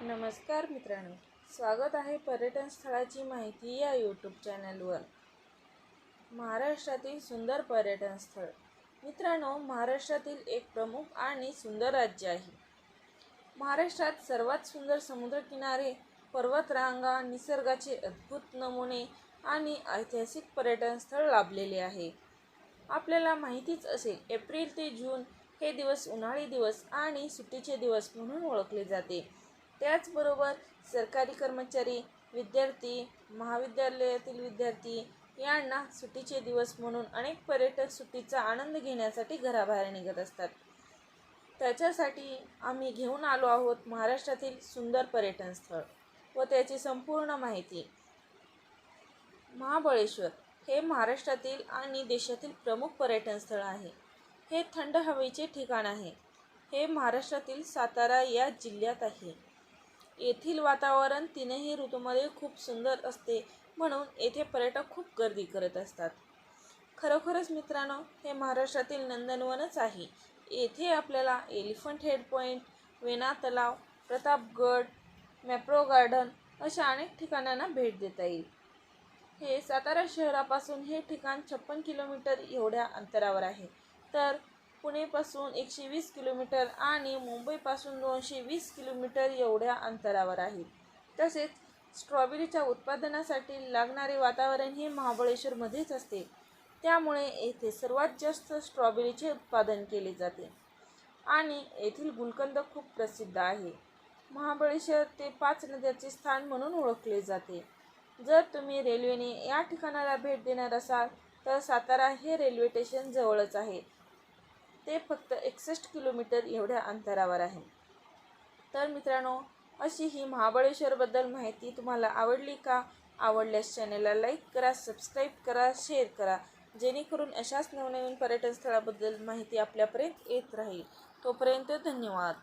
नमस्कार मित्रांनो स्वागत आहे पर्यटन स्थळाची माहिती या यूट्यूब चॅनलवर महाराष्ट्रातील सुंदर पर्यटन स्थळ. मित्रांनो महाराष्ट्रातील एक प्रमुख आणि सुंदर राज्य आहे. महाराष्ट्रात सर्वात सुंदर समुद्रकिनारे पर्वतरांगा निसर्गाचे अद्भुत नमुने आणि ऐतिहासिक पर्यटन स्थळ लाभलेले आहे. आपल्याला माहितीच असेल एप्रिल ते जून हे दिवस उन्हाळी दिवस आणि सुट्टीचे दिवस म्हणून ओळखले जाते. त्याचबरोबर सरकारी कर्मचारी विद्यार्थी महाविद्यालयातील विद्यार्थी यांना सुट्टीचे दिवस म्हणून अनेक पर्यटक सुट्टीचा आनंद घेण्यासाठी घराबाहेर निघत असतात. त्याच्यासाठी आम्ही घेऊन आलो आहोत महाराष्ट्रातील सुंदर पर्यटन स्थळ व त्याची संपूर्ण माहिती. महाबळेश्वर हे महाराष्ट्रातील आणि देशातील प्रमुख पर्यटन स्थळ आहे. हे थंड हवेचे ठिकाण आहे. हे महाराष्ट्रातील सातारा या जिल्ह्यात आहे. येथील वातावरण तीनही ऋतूमध्ये खूप सुंदर असते म्हणून येथे पर्यटक खूप गर्दी करत असतात. खरोखरच मित्रांनो हे महाराष्ट्रातील नंदनवनच आहे. येथे आपल्याला एलिफंट हेड पॉईंट वेणा तलाव प्रतापगड मॅप्रो गार्डन अशा अनेक ठिकाणांना भेट देता येईल. हे सातारा शहरापासून हे ठिकाण छप्पन किलोमीटर एवढ्या अंतरावर आहे. तर पुणेपासून एकशे वीस किलोमीटर आणि मुंबईपासून दोनशे वीस किलोमीटर एवढ्या अंतरावर आहे. तसेच स्ट्रॉबेरीच्या उत्पादनासाठी लागणारे वातावरण हे महाबळेश्वरमध्येच असते. त्यामुळे येथे सर्वात जास्त स्ट्रॉबेरीचे उत्पादन केले जाते. आणि येथील गुलकंद खूप प्रसिद्ध आहे. महाबळेश्वर ते पाच नद्याचे स्थान म्हणून ओळखले जाते. जर तुम्ही रेल्वेने या ठिकाणाला भेट देणार असाल तर सातारा हे रेल्वे स्टेशन जवळच आहे. ते फक्त एकसष्ट किलोमीटर एवढ्या अंतरावर आहे. तर मित्रांनो अशी ही महाबळेश्वरबद्दल माहिती तुम्हाला आवडली का? आवडल्यास चॅनेलला लाईक करा सबस्क्राईब करा शेअर करा. जेणेकरून अशाच नवनवीन पर्यटन स्थळाबद्दल माहिती आपल्यापर्यंत येत राहील. तोपर्यंत धन्यवाद.